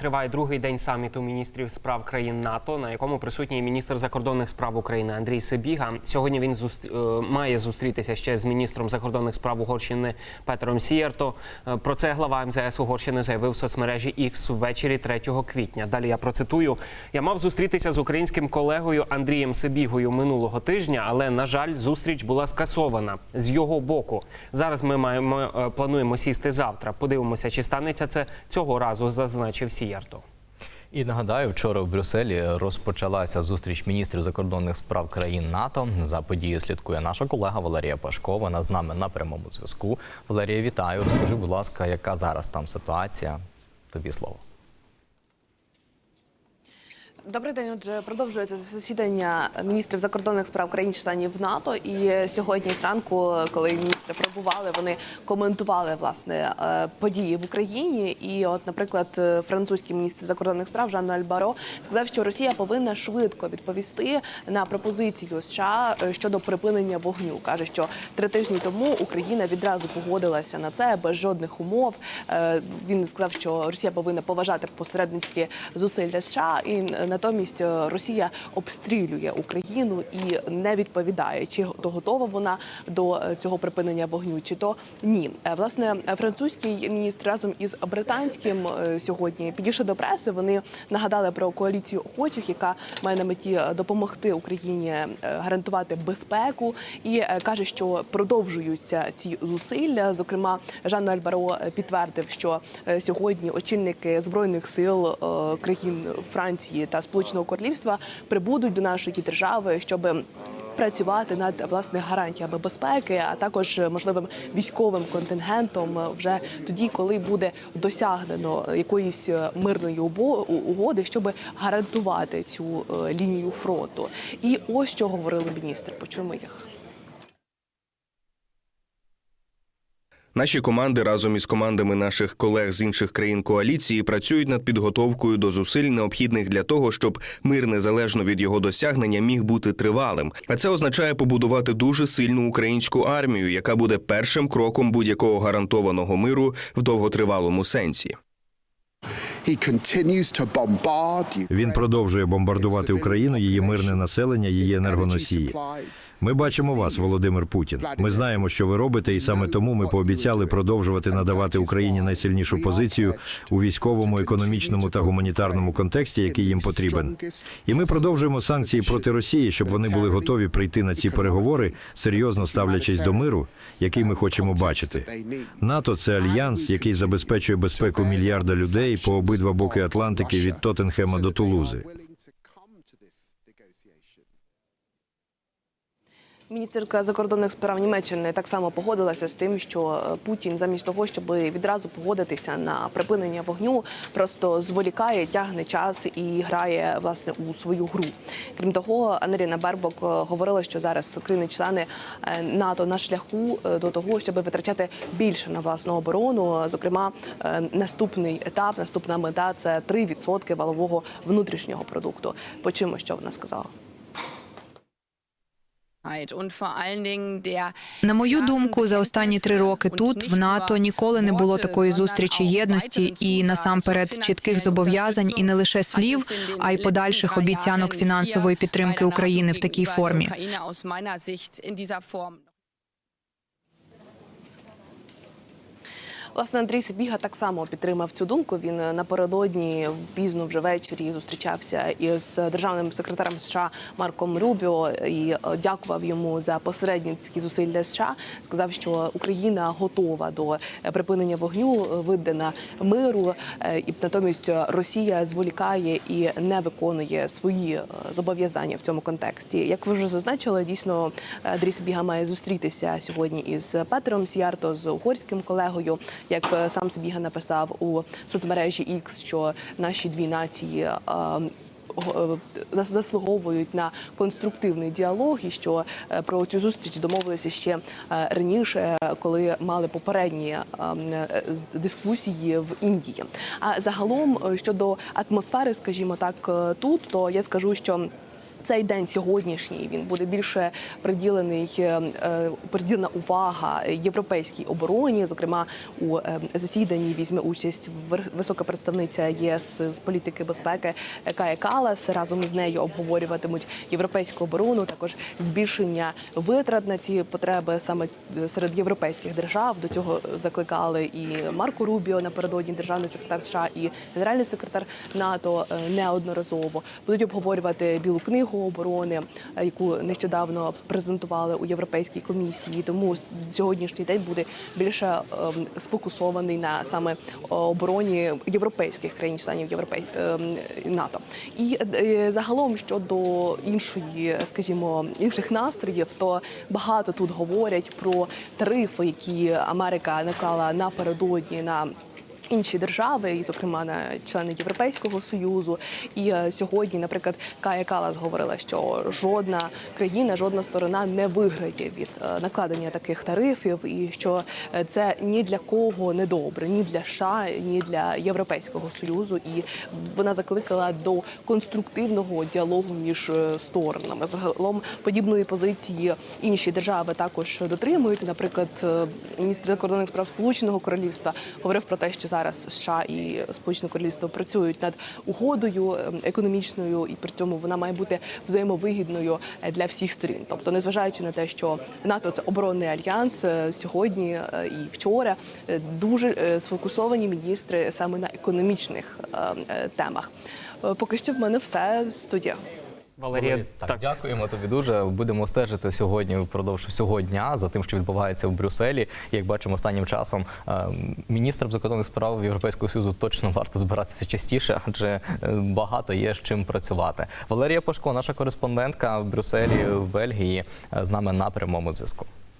Триває другий день саміту міністрів справ країн НАТО, на якому присутній міністр закордонних справ України Андрій Сибіга. Сьогодні він зуст- е, має зустрітися ще з міністром закордонних справ Угорщини Петером Сієрто. Е, Про це глава МЗС Угорщини заявив в соцмережі X ввечері 3 квітня. Далі я процитую: я мав зустрітися з українським колегою Андрієм Сибігою минулого тижня, але на жаль, зустріч була скасована з його боку. Зараз ми маємо е, плануємо сісти завтра. Подивимося, чи станеться це цього разу, зазначив Сієрто. І нагадаю, вчора в Брюсселі розпочалася зустріч міністрів закордонних справ країн НАТО. За подією слідкує наша колега Валерія Пашко. Вона з нами на прямому зв'язку. Валерія, вітаю. Розкажи, будь ласка, яка зараз там ситуація? Тобі слово. Добрий день. Отже, продовжується засідання міністрів закордонних справ країн-членів НАТО. І сьогодні зранку, коли міністри прибували, вони коментували власне е, події в Україні. І, от, наприклад, е, французький міністр закордонних справ Жан Альбаро сказав, що Росія повинна швидко відповісти на пропозицію США е, щодо припинення вогню. каже, що три тижні тому Україна відразу погодилася на це без жодних умов. Він сказав, що Росія повинна поважати посередницькі зусилля США, і натомість е, Росія обстрілює Україну і не відповідає, чи то готова вона до е, цього припинення вогню, чи то ні. Е, Власне, французький міністр разом із британським сьогодні підійшли до преси. Вони нагадали про коаліцію охочих, яка має на меті допомогти Україні гарантувати безпеку, і каже, що продовжуються ці зусилля. Зокрема, Жан Альбаро підтвердив, що сьогодні очільники збройних сил країн Франції та Сполученого Королівства прибудуть до нашої держави, щоб Працювати над власне гарантіями безпеки, а також е, можливим військовим контингентом е, вже тоді, коли буде досягнено якоїсь е, мирної угоди, щоб гарантувати цю лінію фронту. І ось що говорили міністри. Почуємо їх. Наші команди разом із командами наших колег з інших країн коаліції працюють над підготовкою до зусиль, необхідних для того, щоб мир незалежно від його досягнення міг бути тривалим. А це означає побудувати дуже сильну українську армію, яка буде першим кроком будь-якого гарантованого миру в довготривалому сенсі. Він продовжує бомбардувати Україну, її мирне населення, її енергоносії. Ми бачимо вас, Володимир Путін. Ми знаємо, що ви робите, і саме тому ми пообіцяли продовжувати надавати Україні найсильнішу позицію у військовому, економічному та гуманітарному контексті, який їм потрібен. І ми продовжуємо санкції проти Росії, щоб вони були готові прийти на ці переговори, серйозно ставлячись до миру, який ми хочемо бачити. НАТО це альянс, який забезпечує безпеку мільярда людей по обидва боки Атлантики від Тоттенхема до Тулузи. Міністерка закордонних справ Німеччини так само погодилася з тим, що е, Путін замість того, щоб відразу погодитися на припинення вогню, просто зволікає, тягне час і грає власне у свою гру. Крім того, Анаріна Бербок е, говорила, що зараз країни-члени е, НАТО на шляху до того, щоб витрачати більше на власну оборону. Зокрема, наступний етап, наступна мета це 3% валового внутрішнього продукту. Почуємо, що вона сказала. На мою думку, за останні три роки тут в НАТО ніколи не було такої зустрічі єдності і насамперед чітких зобов'язань і не лише слів, а й подальших обіцянок фінансової підтримки України в такій формі. Власне, Андрій Сибіга так само підтримав цю думку. Він е, напередодні пізно вже ввечері зустрічався із державним секретарем США Марком Рубіо і е, дякував йому за посередницькі зусилля США. Сказав, що Україна готова до е, припинення вогню, видана миру, і натомість Росія зволікає і не виконує свої зобов'язання в цьому контексті. Як ви вже зазначили, дійсно Андрій Сибіга має зустрітися сьогодні із Петером Сіярто з угорським колегою. Як е, сам Сибіга написав у соцмережі X, що наші дві нації. е, е, зас- заслуговують на конструктивний діалог, і що про цю зустріч домовилися ще раніше, коли мали попередні дискусії в Індії. А загалом щодо атмосфери, скажімо так, тут, то я скажу, що Цей день сьогоднішній він буде більше приділений е, е, приділена увага європейській обороні. Зокрема, у е, засіданні візьме участь висока представниця ЄС з політики безпеки Кая Калас. Разом з нею обговорюватимуть європейську оборону, також збільшення витрат на ці потреби саме серед європейських держав. До цього закликали і Марко Рубіо напередодні державний секретар США і генеральний секретар НАТО неодноразово будуть обговорювати білу книгу оборони, е, яку нещодавно презентували у Європейській комісії. Тому сьогоднішній день буде більше ем, сфокусований на саме обороні європейських країн-членів ем, НАТО. І е, загалом щодо іншої, скажімо, інших настроїв, то багато тут говорять про тарифи, які Америка наклала напередодні на. Інші держави, і зокрема на члени Європейського союзу, і е, сьогодні, наприклад, Кая Калас говорила, що жодна країна, жодна сторона не виграє від е, накладення таких тарифів, і що е, це ні для кого не добре, ні для США, ні для Європейського союзу. І вона закликала до конструктивного діалогу між сторонами. Загалом подібної позиції інші держави також дотримуються. Наприклад, міністр закордонних справ Сполученого Королівства говорив про те, що зараз США і Сполучене Королівство працюють над угодою е, економічною, і при цьому вона має бути взаємовигідною е, для всіх сторін. Тобто, незважаючи на те, що НАТО це оборонний альянс е, сьогодні е, і вчора дуже сфокусовані міністри саме на економічних е, е, темах. Поки що в мене все студія. Валерія, так, так. дякуємо тобі дуже. Будемо стежити сьогодні впродовж всього дня за тим, що відбувається в Брюсселі. Як бачимо, останнім часом е, міністрам закордонних справ Європейського союзу точно варто збиратися частіше, адже е, багато є з чим працювати. Валерія Пашко, наша кореспондентка в Брюсселі в Бельгії, е, з нами на прямому зв'язку.